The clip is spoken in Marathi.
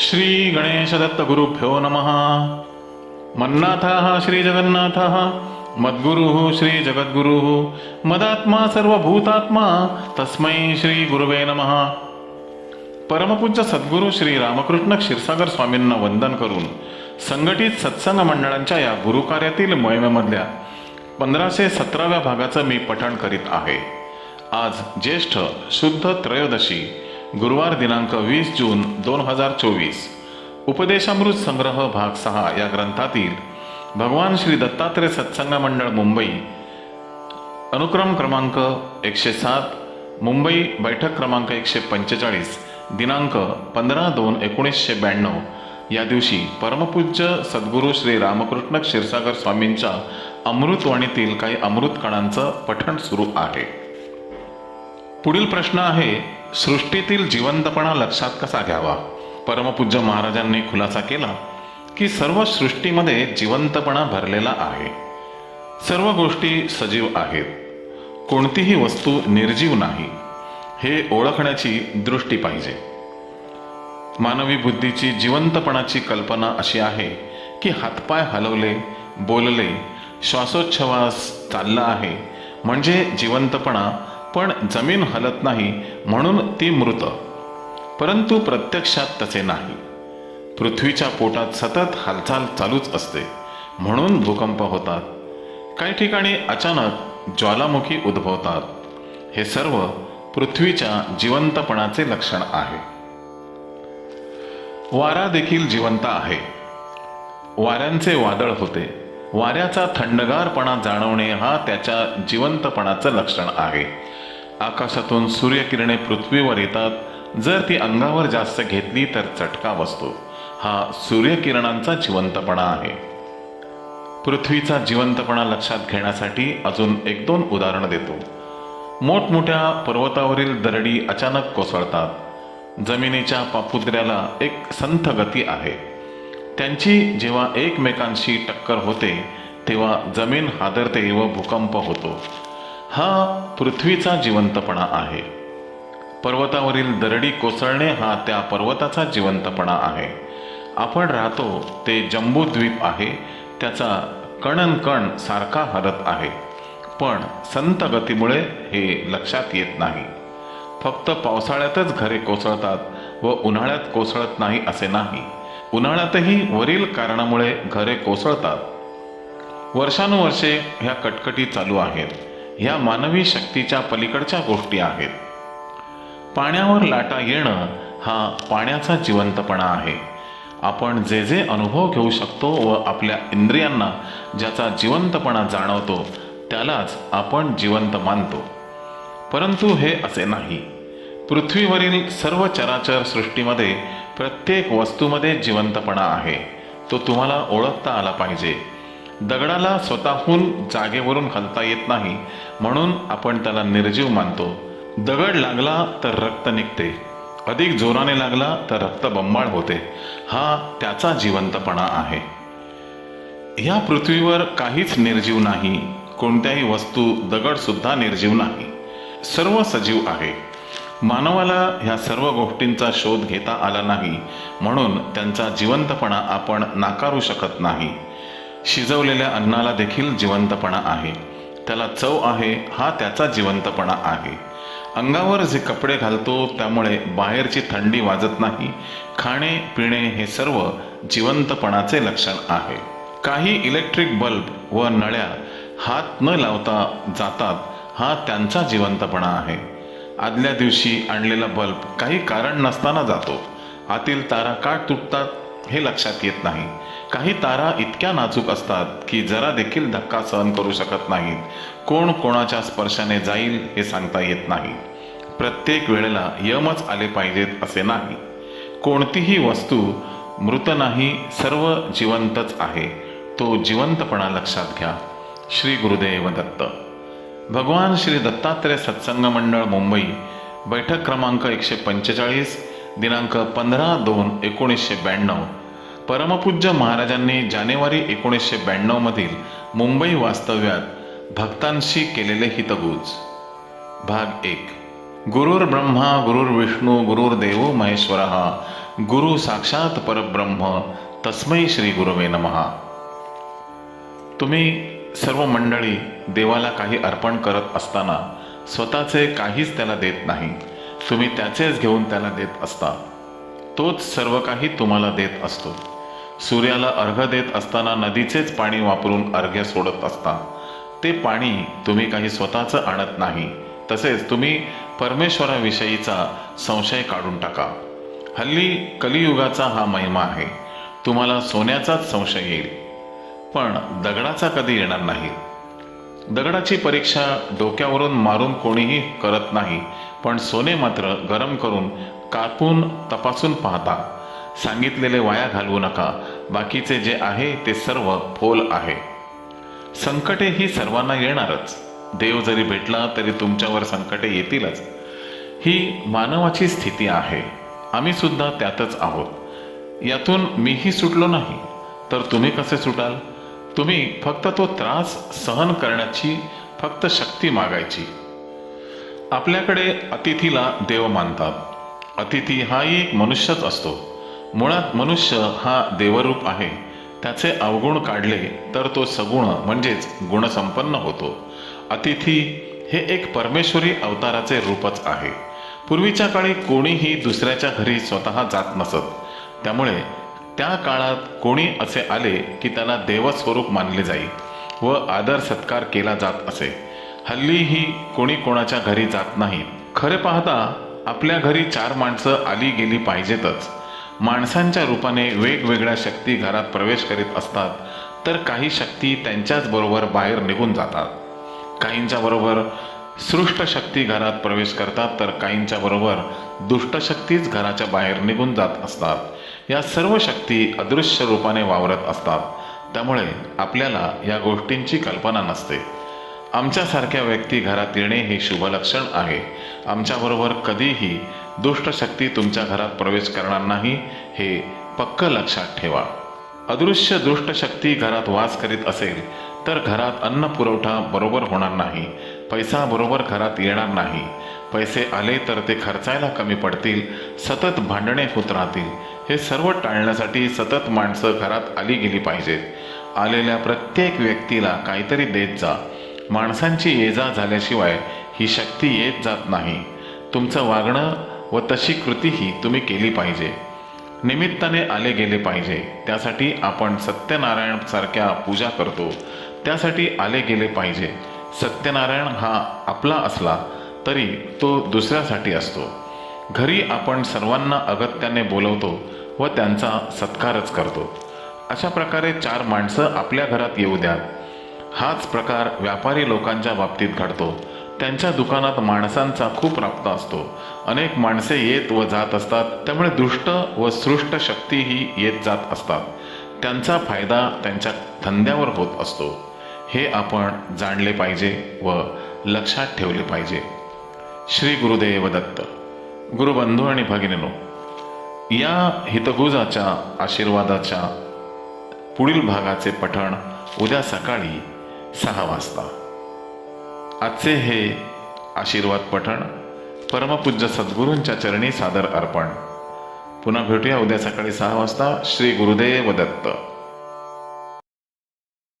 श्री गणेश दत्त गुरुभ्यो नमः. मन्नाथः श्रीजगन्नाथः मद्गुरुः श्री जगद्गुरुः मदात्मा सर्वभूतात्मा तस्मै श्री गुरुवे नमः. परमपूज्य सद्गुरू श्री रामकृष्ण क्षीरसागर स्वामींना वंदन करून संघटित सत्संग मंडळांच्या या गुरुकार्यातील मोहिमेमधल्या पंधराशे सतराव्या भागाचं मी पठण करीत आहे. आज ज्येष्ठ शुद्ध त्रयोदशी गुरुवार दिनांक वीस जून दोन हजार चोवीस. उपदेशामृत संग्रह भाग सहा या ग्रंथातील भगवान श्री दत्तात्रय सत्संग मंडळ मुंबई अनुक्रम क्रमांक एकशे सात मुंबई बैठक क्रमांक एकशे पंचेचाळीस दिनांक पंधरा दोन एकोणीसशे ब्याण्णव. या दिवशी परमपूज्य सद्गुरू श्री रामकृष्ण क्षीरसागर स्वामींच्या अमृतवाणीतील काही अमृत कणांचं पठण सुरू आहे. पुढील प्रश्न आहे सृष्टीतील जिवंतपणा लक्षात कसा घ्यावा? परमपूज्य महाराजांनी खुलासा केला की सर्व सृष्टीमध्ये जिवंतपणा भरलेला आहे. सर्व गोष्टी सजीव आहेत. कोणतीही वस्तू निर्जीव नाही. हे ओळखण्याची दृष्टी पाहिजे. मानवी बुद्धीची जिवंतपणाची कल्पना अशी आहे की हातपाय हलवले बोलले श्वासोच्छवास चालला आहे. म्हणजे जिवंतपणा पण जमीन हलत नाही म्हणून ती मृत. परंतु प्रत्यक्षात तसे नाही. पृथ्वीच्या पोटात सतत हालचाल चालूच असते म्हणून भूकंप होतात. काही ठिकाणी अचानक ज्वालामुखी उद्भवतात. हे सर्व पृथ्वीच्या जिवंतपणाचे लक्षण आहे. वारा देखील जिवंत आहे. वाऱ्यांचे वादळ होते. वाऱ्याचा थंडगारपणा जाणवणे हा त्याच्या जिवंतपणाचं लक्षण आहे. आकाशातून सूर्यकिरणे पृथ्वीवर येतात. जर ती अंगावर जास्त घेतली तर चटका बसतो. हा सूर्यकिरणांचा जिवंतपणा आहे. पृथ्वीचा जिवंतपणा लक्षात घेण्यासाठी अजून एक दोन उदाहरण देतो. मोठमोठ्या पर्वतावरील दरडी अचानक कोसळतात. जमिनीच्या पापुद्र्याला एक संथ गती आहे. त्यांची जेव्हा एकमेकांशी टक्कर होते तेव्हा जमीन हादरते व भूकंप होतो. हा पृथ्वीचा जिवंतपणा आहे. पर्वतावरील दरडी कोसळणे हा त्या पर्वताचा जिवंतपणा आहे. आपण राहतो ते जम्बूद्वीप आहे त्याचा कणन कण सारखा हरत आहे. पण संत गतीमुळे हे लक्षात येत नाही. फक्त पावसाळ्यातच घरे कोसळतात व उन्हाळ्यात कोसळत नाही असे नाही. उन्हाळ्यातही वरील कारणामुळे घरे कोसळतात. वर्षानुवर्षे ह्या कटकटी चालू आहेत. ह्या मानवी शक्तीच्या पलीकडच्या गोष्टी आहेत. पाण्यावर लाटा येणं हा पाण्याचा जिवंतपणा आहे. आपण जे जे अनुभव घेऊ शकतो व आपल्या इंद्रियांना ज्याचा जिवंतपणा जाणवतो त्यालाच आपण जिवंत मानतो. परंतु हे असे नाही. पृथ्वीवरील सर्व चराचर सृष्टीमध्ये प्रत्येक वस्तूमध्ये जिवंतपणा आहे. तो तुम्हाला ओळखता आला पाहिजे. दगडाला स्वतःहून जागेवरून हलता येत नाही म्हणून आपण त्याला निर्जीव मानतो. दगड लागला तर रक्त निघते. अधिक जोराने लागला तर रक्त बंबाळ होते. हा त्याचा जिवंतपणा आहे. ह्या पृथ्वीवर काहीच निर्जीव नाही. कोणत्याही वस्तू दगड सुद्धा निर्जीव नाही. सर्व सजीव आहे. मानवाला ह्या सर्व गोष्टींचा शोध घेता आला नाही म्हणून त्यांचा जिवंतपणा आपण नाकारू शकत नाही. शिजवलेल्या अन्नाला देखील जिवंतपणा आहे. त्याला चव आहे हा त्याचा जिवंतपणा आहे. अंगावर जे कपडे घालतो त्यामुळे बाहेरची थंडी वाजत नाही. खाणे पिणे हे सर्व जिवंतपणाचे लक्षण आहे. काही इलेक्ट्रिक बल्ब व नळ्या हात न लावता जातात हा त्यांचा जिवंतपणा आहे. आदल्या दिवशी आणलेला बल्ब काही कारण नसताना जातो. आतील तारा का तुटतात? हे लक्षात येत नाही. काही तारा इतक्या नाजूक असतात की जरा देखील धक्का सहन करू शकत नाहीत. कोण कोणाच्या स्पर्शाने जाईल हे सांगता येत नाही. प्रत्येक वेळेला यमच आले पाहिजेत असे नाही. कोणतीही वस्तू मृत नाही सर्व जिवंतच आहे. तो जिवंतपणा लक्षात घ्या. श्री गुरुदेव दत्त. भगवान श्री दत्तात्रय सत्संग मंडळ मुंबई बैठक क्रमांक एकशे पंचेचाळीस दिनांक पंधरा दोन एकोणीसशे ब्याण्णव परमपूज्य महाराजांनी जानेवारी एकोणीसशे ब्याण्णवमधील मुंबई वास्तव्यात भक्तांशी केलेले हितगुज. भाग एक. गुरुर् ब्रह्मा गुरुर्विष्णू गुरुर्देव महेश्वर. गुरु साक्षात परब्रह्म तस्मै श्री गुरवे नमहा तुम्ही सर्व मंडळी देवाला काही अर्पण करत असताना स्वतःचे काहीच त्याला देत नाही. तुम्ही त्याचेच घेऊन त्याला देत असता. तोच सर्व काही तुम्हाला देत असतो. सूर्याला अर्घ देत असताना नदीचेच पाणी वापरून अर्घ्य सोडत असता. ते पाणी तुम्ही काही स्वतःचं आणत नाही. तसेच तुम्ही परमेश्वराविषयीचा संशय काढून टाका. हल्ली कलियुगाचा हा महिमा आहे. तुम्हाला सोन्याचाच संशय येईल. पण दगडाचा कधी येणार नाही. दगडाची परीक्षा डोक्यावरून मारून कोणीही करत नाही. पण सोने मात्र गरम करून कापून तपासून पाहता. सांगितलेले वाया घालवू नका. बाकीचे जे आहे ते सर्व फोल आहे. संकटे ही सर्वांना येणारच. देव जरी भेटला तरी तुमच्यावर संकटे येतीलच. ही मानवाची स्थिती आहे. आम्ही सुद्धा त्यातच आहोत. यातून मीही सुटलो नाही. तर तुम्ही कसे सुटाल? तुम्ही फक्त तो त्रास सहन करण्याची फक्त शक्ती मागायची. आपल्याकडे अतिथीला देव मानतात. अतिथी हाही एक मनुष्यच असतो. मुळात मनुष्य हा देवरूप आहे. त्याचे अवगुण काढले तर तो सगुण म्हणजेच गुणसंपन्न होतो. अतिथी हे एक परमेश्वरी अवताराचे रूपच आहे. पूर्वीच्या काळी कोणीही दुसऱ्याच्या घरी स्वतः जात नसत. त्यामुळे त्या काळात कोणी असे आले की त्याला देवस्वरूप मानले जाई व आदर सत्कार केला जात असे. हल्लीही कोणी कोणाच्या घरी जात नाही. खरे पाहता आपल्या घरी चार माणसं आली गेली पाहिजेतच. माणसांच्या रूपाने वेगवेगळ्या शक्ती घरात प्रवेश करीत असतात तर काही शक्ती त्यांच्याच बरोबर बाहेर निघून जातात. काहींच्या बरोबर सृष्ट शक्ती घरात प्रवेश करतात तर काहींच्या बरोबर दुष्ट शक्तीच घराच्या बाहेर निघून जात असतात. या सर्व शक्ती अदृश्य रूपाने वावरत असतात. त्यामुळे आपल्याला या गोष्टींची कल्पना नसते. आमच्यासारख्या व्यक्ती घरात येणे हे शुभलक्षण आहे. आमच्याबरोबर कधीही दुष्टशक्ती तुमच्या घरात प्रवेश करणार नाही हे पक्क लक्षात ठेवा. अदृश्य दुष्टशक्ती घरात वास करीत असेल तर घरात अन्न पुरवठा बरोबर होणार नाही पैसा बरोबर घरात येणार नाही. पैसे आले तर ते खर्चायला कमी पडतील सतत भांडणे होत राहतील. हे सर्व टाळण्यासाठी सतत माणसं घरात आली गेली पाहिजेत. आलेल्या प्रत्येक व्यक्तीला काहीतरी देत जा. माणसांची ये जा झाल्याशिवाय ही शक्ती येत जात नाही. तुमचं वागणं व तशी कृतीही तुम्ही केली पाहिजे. निमित्ताने आले गेले पाहिजे. त्यासाठी आपण सत्यनारायण सारख्या पूजा करतो. त्यासाठी आले गेले पाहिजे. सत्यनारायण हा आपला असला तरी तो दुसऱ्यासाठी असतो. घरी आपण सर्वांना अगत्याने बोलवतो व त्यांचा सत्कारच करतो. अशा प्रकारे चार माणसं आपल्या घरात येऊ द्यात. हाच प्रकार व्यापारी लोकांच्या बाबतीत घडतो. त्यांच्या दुकानात माणसांचा खूप राबता असतो. अनेक माणसे येत व जात असतात. त्यामुळे दुष्ट व सृष्ट शक्तीही येत जात असतात. त्यांचा फायदा त्यांच्या धंद्यावर होत असतो. हे आपण जाणले पाहिजे व लक्षात ठेवले पाहिजे. श्री गुरुदेव दत्त. गुरुबंधू आणि भगिनीनो या हितगुजाच्या आशीर्वादाच्या पुढील भागाचे पठण उद्या सकाळी सहा वाजता. आजचे हे आशीर्वाद पठण परमपूज्य सद्गुरूंच्या चरणी सादर अर्पण. पुन्हा भेटूया उद्या सकाळी सहा वाजता श्री गुरुदेव दत्त.